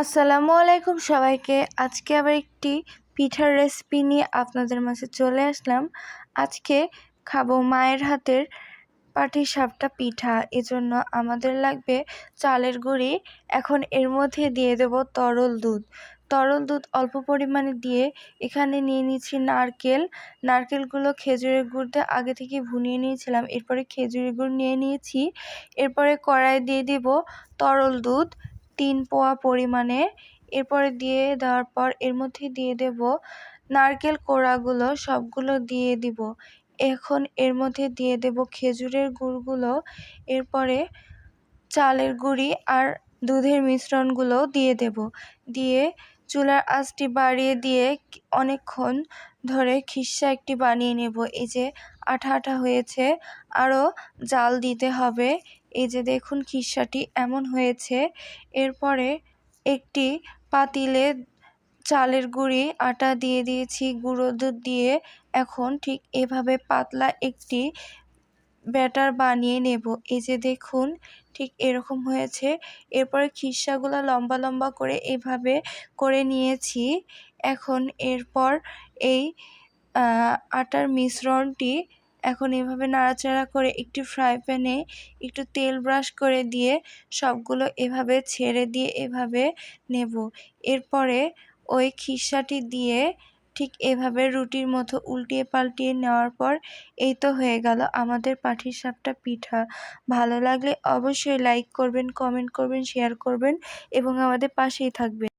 আসসালামু আলাইকুম সবাইকে। আজকে আবার একটি পিঠার রেসিপি নিয়ে আপনাদের মাঝে চলে আসলাম। আজকে খাব মায়ের হাতের পাটি সাপটা পিঠা। এজন্য আমাদের লাগবে চালের গুঁড়ি। এখন এর মধ্যে দিয়ে দেব তরল দুধ। তরল দুধ অল্প পরিমাণে দিয়ে এখানে নিয়ে নিচ্ছি নারকেল। নারকেলগুলো খেজুরের গুড় দিয়ে আগে থেকে ভুনিয়ে নিয়েছিলাম। এরপরে খেজুরের গুড় নিয়ে নিয়েছি। এরপরে কড়াই দিয়ে দেব তরল দুধ। তিন পোয়া পরিমাণে। এরপরে দিয়ে দেওয়ার পর এর মধ্যে দিয়ে দেব নারকেল কোড়াগুলো, সবগুলো দিয়ে দিব। এখন এর মধ্যে দিয়ে দেব খেজুরের গুড়গুলো। এরপরে চালের গুঁড়ি আর দুধের মিশ্রণগুলো দিয়ে দেব। দিয়ে চুলার আঁচটি বাড়িয়ে দিয়ে অনেকক্ষণ ধরে খিসা একটি বানিয়ে নেব। এই যে আঠা আঠা হয়েছে, আরও জাল দিতে হবে। এই যে দেখুন খিসাটি এমন হয়েছে। এরপরে একটি পাতিলে চালের গুঁড়ি, আটা দিয়ে দিয়েছি, গুঁড়ো দুধ দিয়ে। এখন ঠিক এভাবে পাতলা একটি ব্যাটার বানিয়ে নেব। এই যে দেখুন, ঠিক এরকম হয়েছে। এরপরে খিসাগুলো লম্বা লম্বা করে এভাবে করে নিয়েছি। এখন এরপর এই আটার মিশ্রণটি এখন এভাবে নাড়াচাড়া করে একটি ফ্রাই প্যানে একটু তেল ব্রাশ করে দিয়ে সবগুলো এভাবে ছেড়ে দিয়ে এভাবে নেব। এরপরে ওই খিসাটি দিয়ে ঠিক এভাবে রুটির মতো উল্টিয়ে পাল্টিয়ে নেওয়ার পর এই তো হয়ে গেল আমাদের পাঠির সাপটা পিঠা। ভালো লাগলে অবশ্যই লাইক করবেন কমেন্ট করবেন শেয়ার করবেন এবং আমাদের পাশেই থাকবেন।